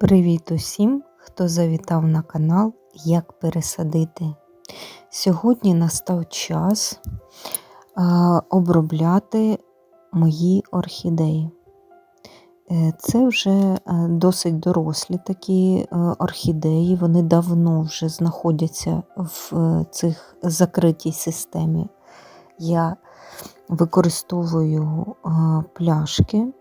Привіт усім, хто завітав на канал Як пересадити. Сьогодні настав час обробляти мої орхідеї. Е, Це вже е, досить дорослі такі е, орхідеї, вони давно вже знаходяться в цих закритій системі. Я використовую пляшки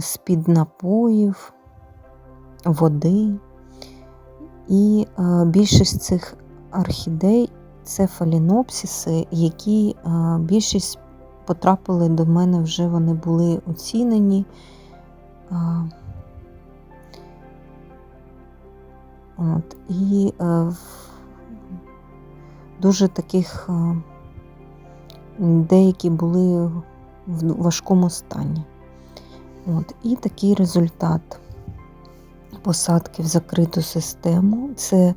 з-під напоїв, води. І е, більшість цих орхідей це фалінопсиси, які е, більшість потрапили до мене вже вони були оцінені. Е, От, і е, дуже таких е, деякі були в важкому стані. От, і такий результат посадки в закриту систему. Це е,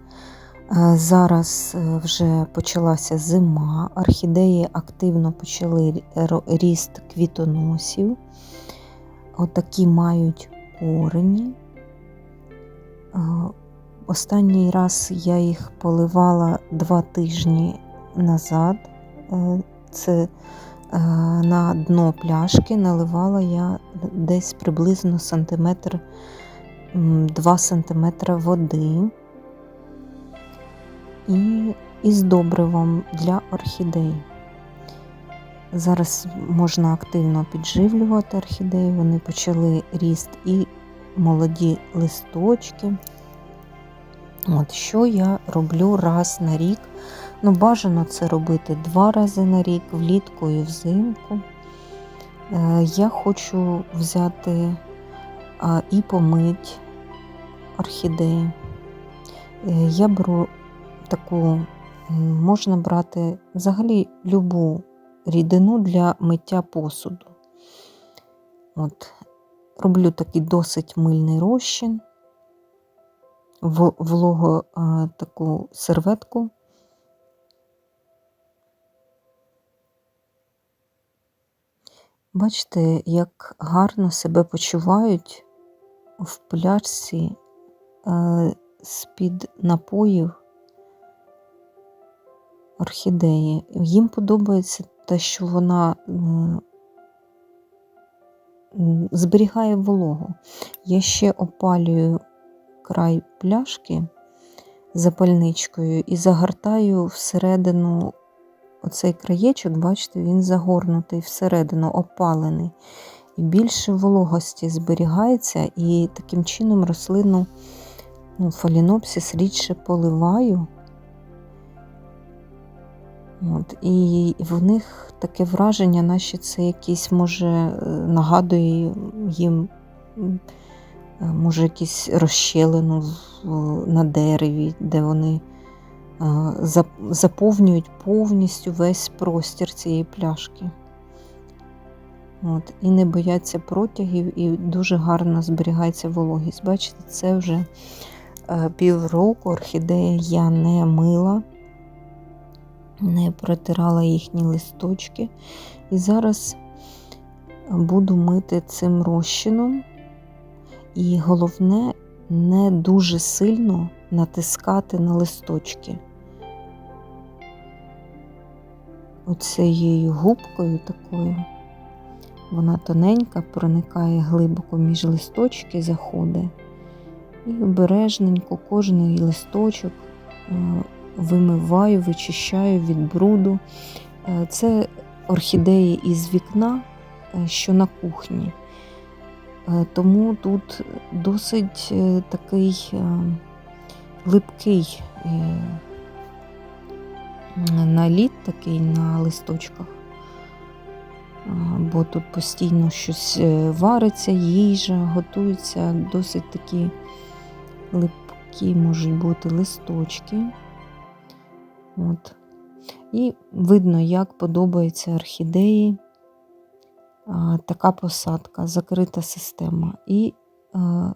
зараз е, вже почалася зима, орхідеї активно почали ріст квітоносів. Отакі мають корені. Е, Останній раз я їх поливала два тижні назад. Це на дно пляшки наливала я десь приблизно сантиметр, 2 сантиметри води і із добривом для орхідей. Зараз можна активно підживлювати орхідеї, вони почали ріст і молоді листочки. От, Що я роблю раз на рік? Ну, бажано це робити два рази на рік, влітку і взимку. Е, Я хочу взяти і помить орхідеї. Е, Я беру таку, можна брати взагалі любу рідину для миття посуду. От, роблю такий досить мильний розчин в вологу а, таку серветку. Бачите, як гарно себе почувають в пляшці е, з-під напоїв орхідеї. Їм подобається те, що вона зберігає вологу. Я ще опалюю край пляшки запальничкою і загортаю всередину оцей краєчок, бачите, він загорнутий всередину, опалений. І більше вологості зберігається, і таким чином рослину ну, фалінопсис рідше поливаю. От, і в них таке враження, наче це якийсь, може, нагадує їм Е, може, якісь розщелину на дереві, де вони заповнюють повністю весь простір цієї пляшки. От, і не бояться протягів, і дуже гарно зберігається вологість. Бачите, це вже е, півроку орхідеї я не мила, не протирала їхні листочки. І зараз буду мити цим розчином. І головне, не дуже сильно натискати на листочки. Оцією губкою такою. Вона тоненька, проникає глибоко між листочки, заходить. І обережненько кожний листочок е, вимиваю, вичищаю від бруду. Е, Це орхідеї із вікна, е, що на кухні. Тому тут досить такий липкий наліт такий на листочках, бо тут постійно щось е, вариться, їжа, готується, досить такі липкі можуть бути листочки. От. І видно, як подобається орхідеї така посадка, закрита система. І а,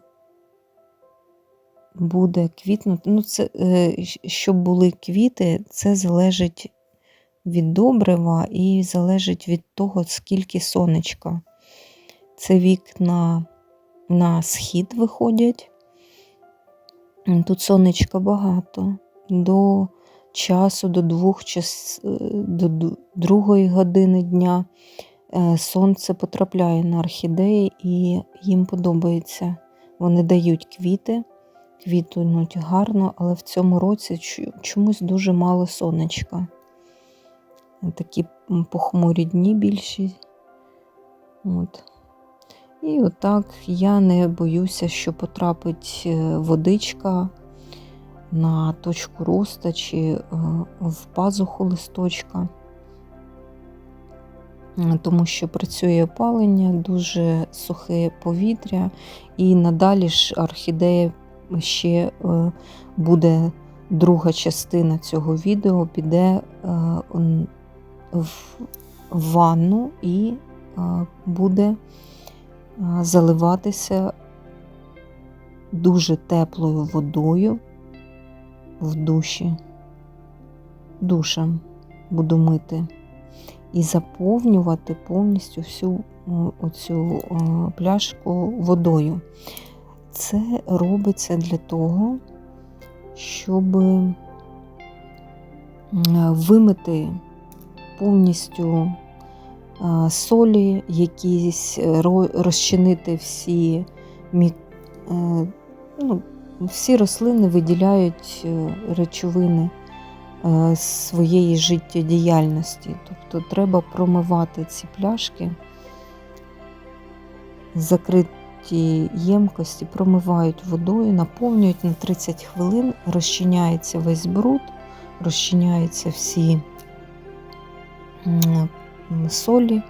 буде квітнути. Ну, це, е, щоб були квіти, це залежить від добрива і залежить від того, скільки сонечка. Це вікна на схід виходять. Тут сонечка багато. До часу, до двох час, е, до другої години дня е, сонце потрапляє на орхідеї і їм подобається. Вони дають квіти, квітнуть гарно, але в цьому році чомусь дуже мало сонечка. Такі похмурі дні більші. От. І отак я не боюся, що потрапить е, водичка на точку роста чи е, в пазуху листочка, тому що працює опалення, дуже сухе повітря, і надалі ж орхідея ще е, буде друга частина цього відео, піде е, в ванну і е, буде заливатися дуже теплою водою в душі. Душем буду мити і заповнювати повністю всю оцю пляшку водою. Це робиться для того, щоб вимити повністю солі, якісь е, розчинити всі, е, ну, всі рослини виділяють е, речовини своєї життєдіяльності. Тобто треба промивати ці пляшки, закриті ємкості, промивають водою, наповнюють на 30 хвилин, розчиняється весь бруд, розчиняються всі солі,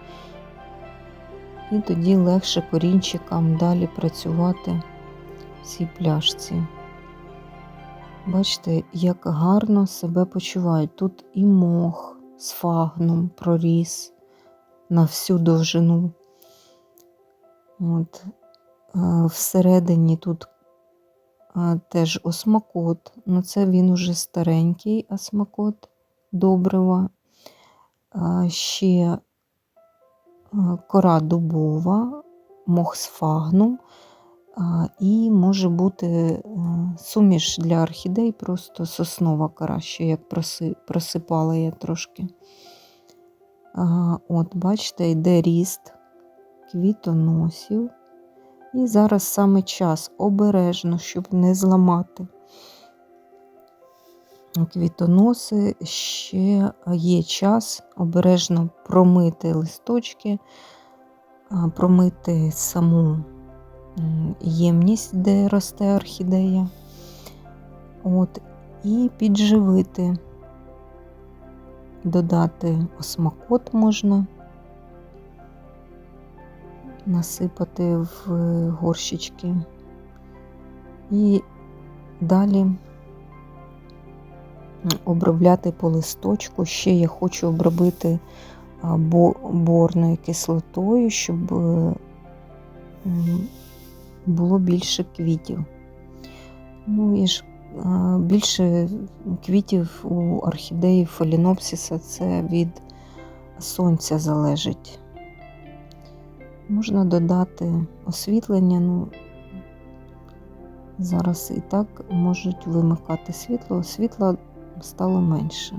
і тоді легше корінчикам далі працювати в цій пляшці. Бачите, як гарно себе почувають. Тут і мох з фагном проріс на всю довжину. От. Е, Всередині тут е, теж осмакот. Ну, це він уже старенький осмакот добрива. Е, Ще кора дубова, мох з фагном. І може бути суміш для орхідей, просто соснова кора, що як просипала я трошки. От, бачите, йде ріст квітоносів. І зараз саме час обережно, щоб не зламати. Квітоноси ще є час обережно промити листочки, промити саму ємність, де росте орхідея. От, і підживити, додати осмакот можна, насипати в горщички. І далі обробляти по листочку. Ще я хочу обробити борною кислотою, щоб е, було більше квітів. Ну і ж більше квітів у орхідеї фалінопсиса це від сонця залежить. Можна додати освітлення, ну зараз і так можуть вимикати світло, світла стало менше.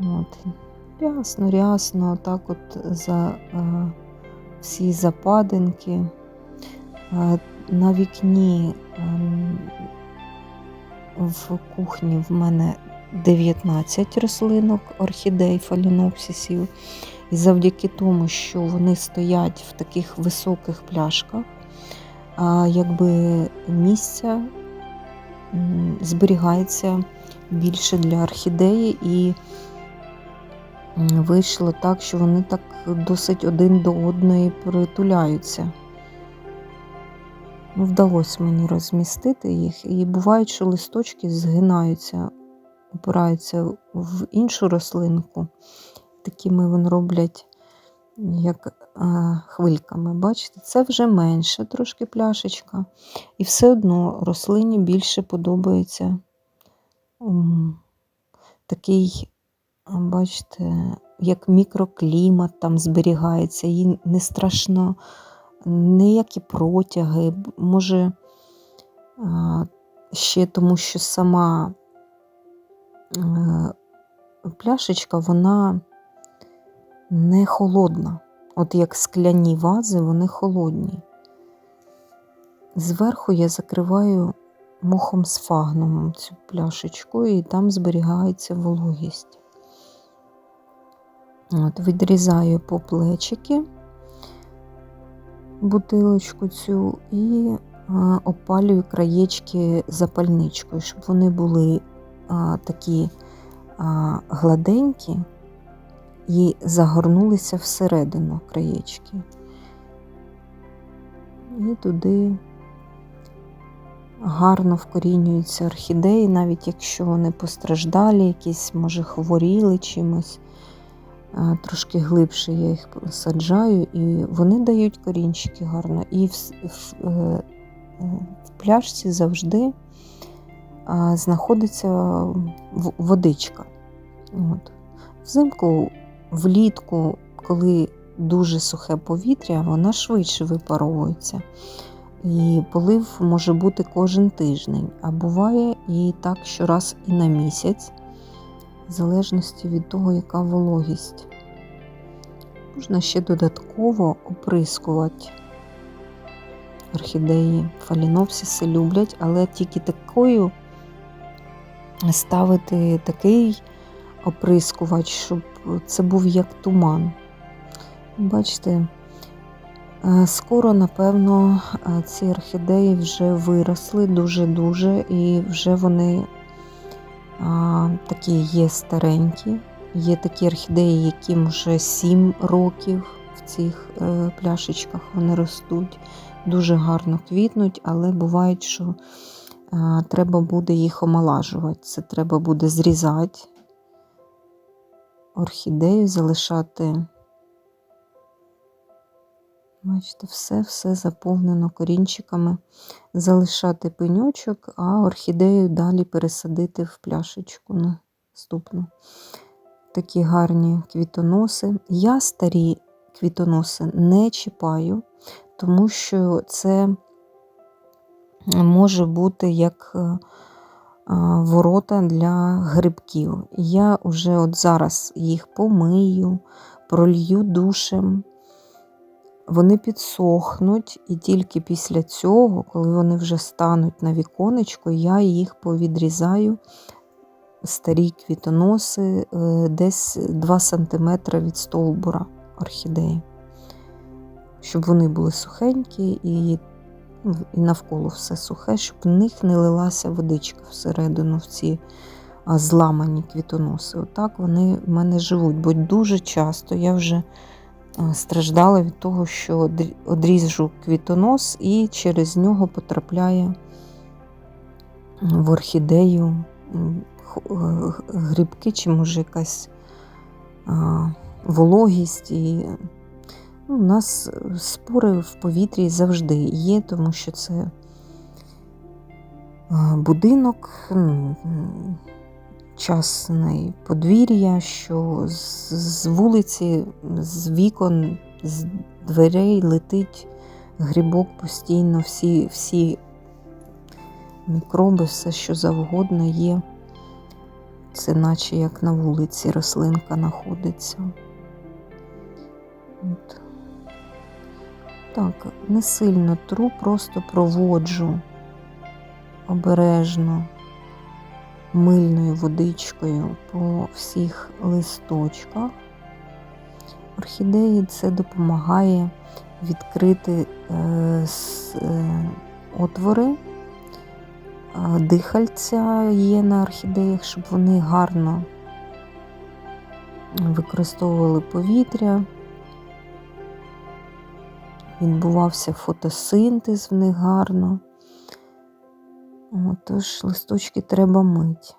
От. Рясно, рясно, так от за е, всі западинки. Е, На вікні ем, в кухні в мене 19 рослинок орхідей фалінопсисів. І завдяки тому, що вони стоять в таких високих пляшках, якби місця зберігається більше для орхідеї, і вийшло так, що вони так досить один до одної притуляються. Ну, Вдалося мені розмістити їх, і буває, що листочки згинаються, опираються в іншу рослинку. Такими вони роблять як хвильками. Бачите, це вже менше трошки пляшечка. І все одно рослині більше подобається такий, бачите, як мікроклімат там зберігається, їй не страшно ніякі протяги, може ще тому, що сама пляшечка, вона не холодна. От як скляні вази, вони холодні. Зверху я закриваю мохом з фагнумом цю пляшечку, і там зберігається вологість. От, відрізаю по плечики бутилочку цю і опалюю краєчки запальничкою, щоб вони були а, такі а, гладенькі і загорнулися всередину краєчки. І туди гарно вкорінюються орхідеї, навіть якщо вони постраждалі, якісь, може, хворіли чимось. Трошки глибше я їх саджаю, і вони дають корінчики гарно. І в, в, е, е, в пляшці завжди знаходиться водичка. От. Взимку, влітку, коли дуже сухе повітря, вона швидше випаровується. І полив може бути кожен тиждень, а буває і так щораз і на місяць, в залежності від того, яка вологість. Можна ще додатково оприскувати. Орхідеї фалінопсиси люблять, але тільки такою ставити такий оприскувач, щоб це був як туман. Бачите, е, скоро, напевно, е, ці орхідеї вже виросли дуже-дуже, і вже вони а, такі є старенькі. Є такі орхідеї, яким вже 7 років в цих е, пляшечках вони ростуть, дуже гарно квітнуть, але бувають, що треба буде їх омолажувати. Це треба буде зрізати орхідею, залишати. Бачите, все-все заповнено корінчиками. Залишати пеньочок, а орхідею далі пересадити в пляшечку наступну. Такі гарні квітоноси. Я старі квітоноси не чіпаю, тому що це може бути як е, ворота для грибків. Я вже от зараз їх помию, пролью душем. Вони підсохнуть, і тільки після цього, коли вони вже стануть на віконечко, я їх повідрізаю старі квітоноси е, десь 2 см від стовбура орхідеї, щоб вони були сухенькі і навколо все сухе, щоб в них не лилася водичка всередину в ці зламані квітоноси. Отак вони в мене живуть, бо дуже часто я вже страждала від того, що одрі- одріжу квітонос і через нього потрапляє в орхідею е, грибки, чи може якась вологість. І, ну, у нас спори в повітрі завжди є, тому що це будинок, м, м, подвір'я, що з, вулиці, з вікон, з дверей летить грибок постійно, всі, всі мікроби, все що завгодно є. Це наче як на вулиці рослинка знаходиться. Так, не сильно тру, просто проводжу обережно мильною водичкою по всіх листочках. Орхідеї це допомагає відкрити е, е, отвори, дихальця є на орхідеях, щоб вони гарно використовували повітря. Відбувався фотосинтез в них гарно. О, Тож листочки треба мити.